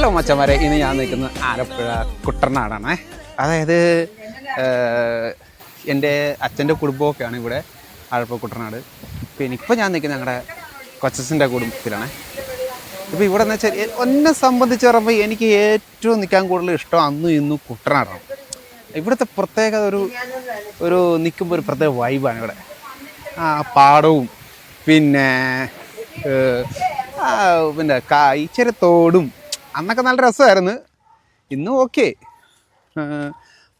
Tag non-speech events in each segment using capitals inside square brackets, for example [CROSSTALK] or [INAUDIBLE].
Hello മച്ചന്മാരെ ഇന്ന് ഞാൻ നിൽക്കുന്നത് ആലപ്പുഴ കുട്ടനാടാണേ. അതായത് എന്റെ അച്ഛന്റെ കുടുംബമൊക്കെയാണ് ഇവിടെ ആലപ്പുഴ കുട്ടനാട്. പിന്നെ ഇപ്പോൾ ഞാൻ നിൽക്കുന്നത് ഞങ്ങളുടെ കൊച്ചസിന്റെ കുടുംബത്തിലാണ്. ഇപ്പോൾ ഇവിടെ എന്ന് വെച്ചാൽ എന്നെ സംബന്ധിച്ച് പറയുമ്പോൾ എനിക്ക് ഏറ്റവും നിൽക്കാൻ കൂടുതൽ ഇഷ്ടം അന്നും ഇന്നും കുട്ടനാടാണ്. ഇവിടുത്തെ പ്രത്യേകത ഒരു ഒരു നിൽക്കുമ്പോൾ ഒരു പ്രത്യേക വൈബാണ് ഇവിടെ. ആ പാടവും പിന്നെ പിന്നെ ഇച്ചിരി തോടും അന്നൊക്കെ നല്ല രസമായിരുന്നു. ഇന്നും ഓക്കെ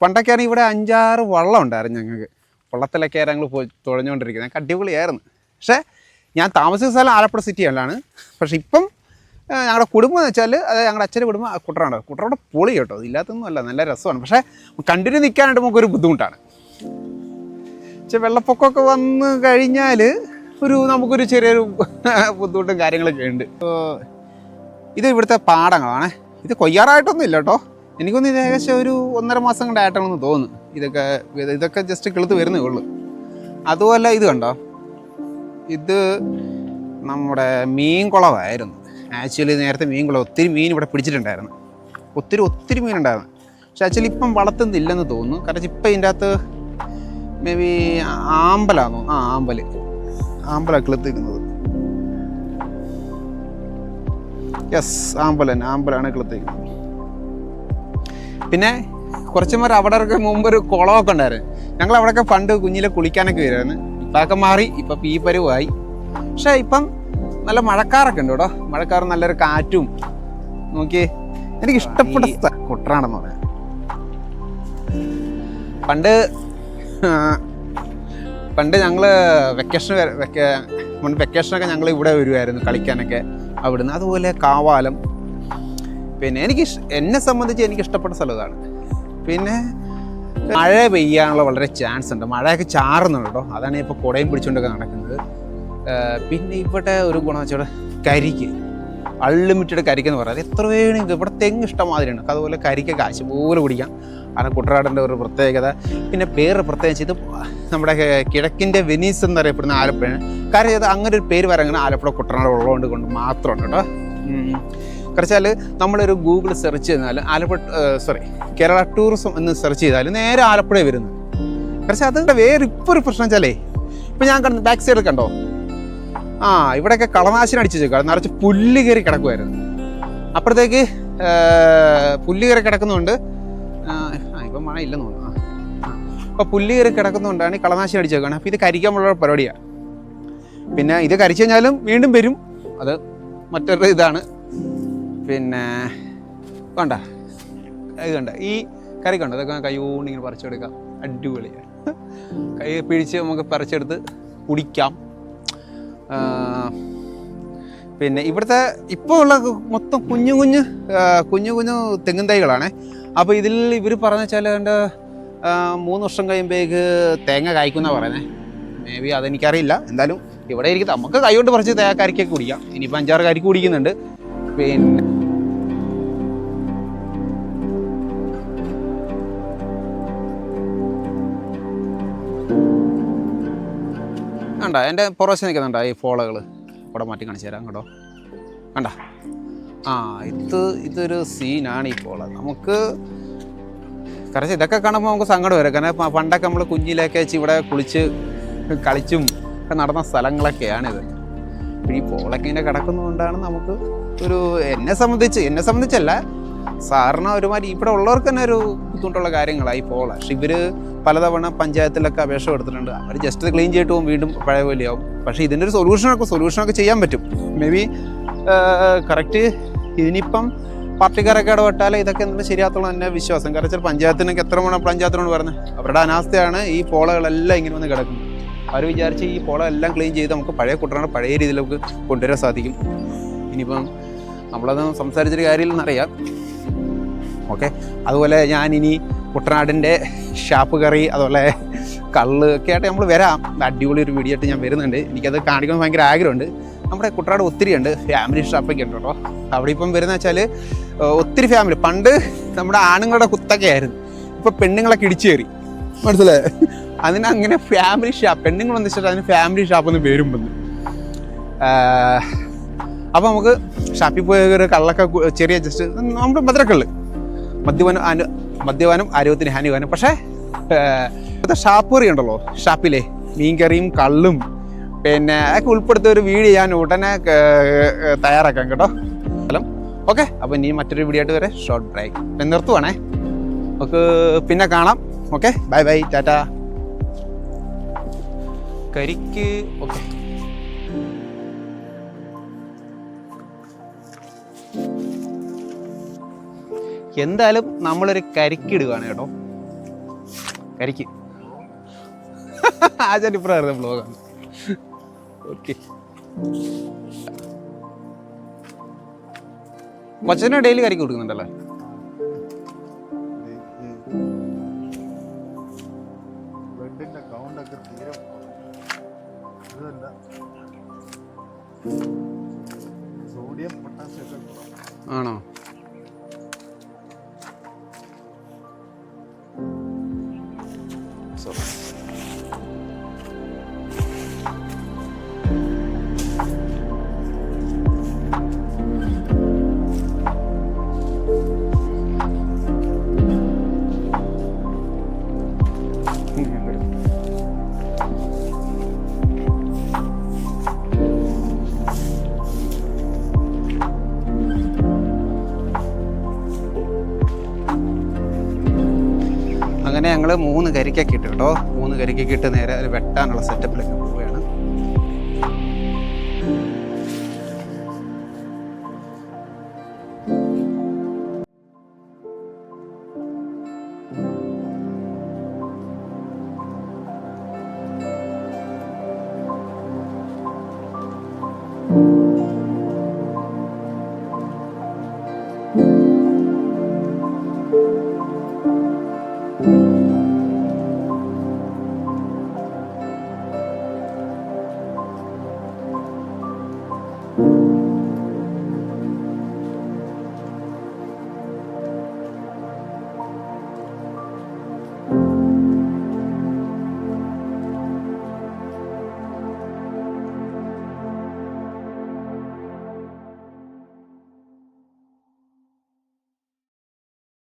പണ്ടൊക്കെയാണ് ഇവിടെ അഞ്ചാറ് വള്ളം ഉണ്ടായിരുന്നു ഞങ്ങൾക്ക്. വള്ളത്തിലൊക്കെ ഞങ്ങൾ പോയി തുഴഞ്ഞുകൊണ്ടിരിക്കുന്നത്. ഞങ്ങൾക്ക് അടിപൊളിയായിരുന്നു. പക്ഷേ ഞാൻ താമസിച്ച സ്ഥലം ആലപ്പുഴ സിറ്റിയിലാണ് പക്ഷെ ഇപ്പം ഞങ്ങളുടെ കുടുംബം എന്ന് വെച്ചാൽ അതായത് ഞങ്ങളുടെ അച്ഛന്റെ കുടുംബം ആ കുട്ടറോടെ പൊളി കേട്ടോ. ഇല്ലാത്തൊന്നും അല്ല. നല്ല രസമാണ്. പക്ഷേ കണ്ടിന്യൂ നിൽക്കാനായിട്ട് നമുക്കൊരു ബുദ്ധിമുട്ടാണ്. പക്ഷെ വെള്ളപ്പൊക്കമൊക്കെ വന്ന് കഴിഞ്ഞാൽ ഒരു നമുക്കൊരു ചെറിയൊരു [LAUGHS] ബുദ്ധിമുട്ടും കാര്യങ്ങളൊക്കെ ഉണ്ട്. ഇത് ഇവിടുത്തെ പാടങ്ങളാണ്. ഇത് കൊയ്യാറായിട്ടൊന്നും ഇല്ല കേട്ടോ എനിക്കൊന്ന് ഇത് ഏകദേശം ഒരു ഒന്നര മാസം കൊണ്ട് ആയിട്ടാണെന്ന് തോന്നുന്നു. ഇതൊക്കെ ഇതൊക്കെ ജസ്റ്റ് കിളുത്ത് വരുന്നേ ഉള്ളൂ. അതുമല്ല ഇത് കണ്ടോ? ഇത് നമ്മുടെ മീൻ കുളമായിരുന്നു ആക്ച്വലി നേരത്തെ മീൻ കുളം ഒത്തിരി മീൻ ഇവിടെ പിടിച്ചിട്ടുണ്ടായിരുന്നു. ഒത്തിരി ഒത്തിരി മീനുണ്ടായിരുന്നു പക്ഷെ ആക്ച്വലി ഇപ്പം വളർത്തുന്നില്ലെന്ന് തോന്നുന്നു. കാരണം ഇപ്പം ഇതിന്റെ അകത്ത് മേ ബി ആമ്പലാണോ ആ ആമ്പൽ. ആമ്പലാണ് കിളുത്തിരിക്കുന്നത് യെസ് ആമ്പൽ തന്നെ ആമ്പലാണ് കിളുത്തിരിക്കുന്നത് പിന്നെ കുറച്ചുമാർ അവിടെ മുമ്പ് ഒരു കുളമൊക്കെ ഉണ്ടായിരുന്നു. ഞങ്ങൾ അവിടെയൊക്കെ പണ്ട് കുഞ്ഞിലെ കുളിക്കാനൊക്കെ വരുമായിരുന്നു ഇപ്പൊക്കെ മാറി ഇപ്പം ഈ പരുവായി. പക്ഷേ ഇപ്പം നല്ല മഴക്കാറൊക്കെ ഉണ്ട് കേട്ടോ. മഴക്കാർ നല്ലൊരു കാറ്റും. നോക്കി എനിക്ക് ഇഷ്ടപ്പെട്ട കുട്ടറാണെന്ന് പറയാം. പണ്ട് പണ്ട് ഞങ്ങൾ വെക്കേഷൻ പണ്ട് വെക്കേഷനൊക്കെ ഞങ്ങൾ ഇവിടെ വരുമായിരുന്നു കളിക്കാനൊക്കെ അവിടുന്ന്. അതുപോലെ കാവാലം. പിന്നെ എനിക്ക് എന്നെ സംബന്ധിച്ച് എനിക്ക് ഇഷ്ടപ്പെട്ട സ്ഥലം പിന്നെ മഴ പെയ്യാനുള്ള വളരെ ചാൻസ് ഉണ്ട്. മഴയൊക്കെ ചാറുന്നുണ്ട് കേട്ടോ. അതാണ് ഇപ്പോൾ കുടയും പിടിച്ചുകൊണ്ടൊക്കെ നടക്കുന്നത്. പിന്നെ ഇവിടെ ഒരു ഗുണം വെച്ചാൽ കരിക്ക്. അൺലിമിറ്റഡ് കരിക്കെന്ന് പറയാം. എത്ര വേണമെങ്കിൽ ഇവിടെ തെങ്ങ് ഇഷ്ടമാതിരിയാണ് അതുപോലെ കരിക്കൊക്കെ കാശ് പോലെ കുടിക്കാം. കാരണം കുട്ടനാടിന്റെ ഒരു പ്രത്യേകത. പിന്നെ പേര് പ്രത്യേകിച്ച് ഇത് നമ്മുടെ കിഴക്കിന്റെ വെനീസ് എന്നറിയപ്പെടുന്ന ആലപ്പുഴയാണ്. കാര്യം ഇത് അങ്ങനെ ഒരു പേര് വരാൻ ആലപ്പുഴ കുട്ടനാട് ഉള്ളതുകൊണ്ട് കൊണ്ട് മാത്രമാണ് കേട്ടോ. കുറച്ചാൽ നമ്മളൊരു ഗൂഗിൾ സെർച്ച് ചെയ്താൽ ആലപ്പുഴ സോറി കേരള ടൂറിസം എന്ന് സെർച്ച് ചെയ്താൽ നേരെ ആലപ്പുഴ വരുന്നു കുറച്ച് അതിന്റെ വേറെ ഇപ്പോൾ ഒരു പ്രശ്നം വെച്ചാലേ ഇപ്പം ഞാൻ കണ്ടു ബാക്ക് സൈഡിൽ കണ്ടോ? ആ ഇവിടെയൊക്കെ കളനാശിനി അടിച്ചു വെക്കുക നിറച്ച് പുല്ല് കയറി കിടക്കുമായിരുന്നു അപ്പോഴത്തേക്ക് പുല്ല് കയറി കിടക്കുന്നതുകൊണ്ട് ഇപ്പം മഴ ഇല്ലെന്ന് തോന്നുന്നു. അപ്പോൾ പുല്ല് കയറി കിടക്കുന്നതുകൊണ്ടാണ് ഈ കളനാശി അടിച്ചു വെക്കുകയാണ് അപ്പോൾ ഇത് കരിക്കാനുള്ള പരിപാടിയാണ് പിന്നെ ഇത് കരിച്ചു കഴിഞ്ഞാലും വീണ്ടും വരും. അത് മറ്റൊരു ഇതാണ്. പിന്നെ വേണ്ട ഇത് കണ്ട. ഈ കറി കണ്ടോ? ഇതൊക്കെ കൈ കൊണ്ട് ഇങ്ങനെ പറിച്ചെടുക്കാം. അടിപൊളിയാണ് കൈ പിഴിച്ച് നമുക്ക് പറിച്ചെടുത്ത് കുടിക്കാം. പിന്നെ ഇവിടുത്തെ ഇപ്പോൾ ഉള്ള മൊത്തം കുഞ്ഞു കുഞ്ഞു കുഞ്ഞു കുഞ്ഞു തെങ്ങും തൈകളാണ്. അപ്പോൾ ഇതിൽ ഇവർ പറഞ്ഞു വെച്ചാൽ എന്റെ മൂന്ന് വർഷം കഴിയുമ്പോഴേക്ക് തേങ്ങ കായ്ക്കുന്ന പറയുന്നത് മേ ബി അതെനിക്കറിയില്ല. എന്തായാലും ഇവിടെ ഇരിക്കും നമുക്ക് കൈ കൊണ്ട് പറിച്ച് തേങ്ങ കരിക്കൊക്കെ കുടിക്കാം. ഇനിയിപ്പോൾ അഞ്ചാറ് കരിക്ക് കുടിക്കുന്നുണ്ട്. പിന്നെ ഉണ്ടോ എന്റെ പുറവശം നിൽക്കുന്നുണ്ടോ ഈ ഫോളകൾ ഇവിടെ മാറ്റി കാണിച്ചു തരാം കേട്ടോ. കണ്ട? ആ ഇത് ഇതൊരു സീനാണ് ഇപ്പോൾ നമുക്ക് കുറച്ച് ഇതൊക്കെ കാണുമ്പോൾ നമുക്ക് സങ്കടം വരും. കാരണം പണ്ടൊക്കെ നമ്മൾ കുഞ്ഞിലേക്ക് വെച്ച് ഇവിടെ കുളിച്ച് കളിച്ചും ഒക്കെ നടന്ന സ്ഥലങ്ങളൊക്കെയാണിത്. ഈ പോളൊക്കെ ഇങ്ങനെ കിടക്കുന്നതുകൊണ്ടാണ് നമുക്ക് ഒരു എന്നെ സംബന്ധിച്ച് എന്നെ സംബന്ധിച്ചല്ല സാറിന് ഒരുമാതിരി ഇവിടെ ഉള്ളവർക്ക് തന്നെ ഒരു ബുദ്ധിമുട്ടുള്ള കാര്യങ്ങളായി പോള പക്ഷെ ഇവർ പലതവണ പഞ്ചായത്തിലൊക്കെ അപേക്ഷ കൊടുത്തിട്ടുണ്ട്. അവർ ജസ്റ്റ് ക്ലീൻ ചെയ്തിട്ട് പോകും വീണ്ടും പഴയ പോലെയാവും. പക്ഷേ ഇതിന്റെ ഒരു സൊല്യൂഷനൊക്കെ സൊല്യൂഷനൊക്കെ ചെയ്യാൻ പറ്റും. മേ ബി കറക്റ്റ് ഇതിനിപ്പം പാർട്ടിക്കാരൊക്കെ ഇടപെട്ടാൽ ഇതൊക്കെ എന്തെങ്കിലും ശരിയാത്തുള്ള തന്നെ വിശ്വാസം. കാരണം വെച്ചാൽ പഞ്ചായത്തിനൊക്കെ എത്ര മണ പഞ്ചായത്തിനോട് പറഞ്ഞത് അവരുടെ അനാസ്ഥയാണ് ഈ പോളകളെല്ലാം ഇങ്ങനെ വന്ന് കിടക്കുന്നത്. അവർ വിചാരിച്ച് ഈ പോള എല്ലാം ക്ലീൻ ചെയ്ത് നമുക്ക് പഴയ കുട്ടനാട് പഴയ രീതിയിൽ കൊണ്ടുവരാൻ സാധിക്കും. ഇനിയിപ്പം നമ്മളത് സംസാരിച്ചൊരു കാര്യമില്ലെന്നറിയാം ഓക്കെ? അതുപോലെ ഞാനിനി കുട്ടനാടിന്റെ ഷാപ്പ് കറി അതുപോലെ കള്ള് ഒക്കെ ആയിട്ട് നമ്മൾ വരാം. അടിപൊളി ഒരു വീഡിയോ ആയിട്ട് ഞാൻ വരുന്നുണ്ട്. എനിക്കത് കാണിക്കാൻ ഭയങ്കര ആഗ്രഹമുണ്ട്. നമ്മുടെ കുട്ടനാട് ഒത്തിരി ഉണ്ട്. ഫാമിലി ഷാപ്പൊക്കെ ഉണ്ട് കേട്ടോ. അവിടെ ഇപ്പം വരുന്ന വെച്ചാൽ ഒത്തിരി ഫാമിലി പണ്ട് നമ്മുടെ ആണുങ്ങളുടെ കുത്തൊക്കെ ആയിരുന്നു. ഇപ്പം പെണ്ണുങ്ങളൊക്കെ ഇടിച്ചു കയറി. മനസ്സിലായേ? അതിനങ്ങനെ ഫാമിലി ഷാപ്പ് പെണ്ണുങ്ങൾ വന്നിട്ട് അതിന് ഫാമിലി ഷാപ്പ് എന്ന് വന്ന്. അപ്പോൾ നമുക്ക് ഷാപ്പിൽ പോയ ഒരു കള്ളൊക്കെ ചെറിയ ജസ്റ്റ് നമ്മുടെ മധുരക്കള്ള് മദ്യപാനം അനു മദ്യപാനം ആരോഗ്യത്തിന് ഹാനികാരം പക്ഷേ ഇപ്പോഴത്തെ ഷാപ്പ് കറി ഉണ്ടല്ലോ ഷാപ്പിലെ മീൻകറിയും കള്ളും പിന്നെ അതൊക്കെ ഉൾപ്പെടുത്തിയ ഒരു വീഡിയോ ഞാൻ ഉടനെ തയ്യാറാക്കാം കേട്ടോ. ഹലോ. ഓക്കെ അപ്പോൾ ഇനി മറ്റൊരു വീഡിയോ ആയിട്ട് വരെ ഷോർട്ട് ബ്രേക്ക് പിന്നെ നിർത്തുവാണേ. നമുക്ക് പിന്നെ കാണാം. Okay bye bye tata. കരിക്ക് ഓക്കെ. എന്തായാലും നമ്മളൊരു കരിക്കിടുകയാണ് കേട്ടോ. കരിക്ക്. [LAUGHS] ആചാര്യ ഇപ്പഴായിരുന്നു ബ്ലോഗാണ് ഓക്കെ കൊച്ചനെ ഡെയിലി കരിക്ക് കൊടുക്കുന്നുണ്ടല്ലേ? സോറി അങ്ങനെ ഞങ്ങൾ മൂന്ന് കരിക്കൊക്കെ ഇട്ടു കേട്ടോ. മൂന്ന് കരിക്കൊക്കെ ഇട്ട് നേരെ വെട്ടാനുള്ള സെറ്റപ്പിലേക്ക്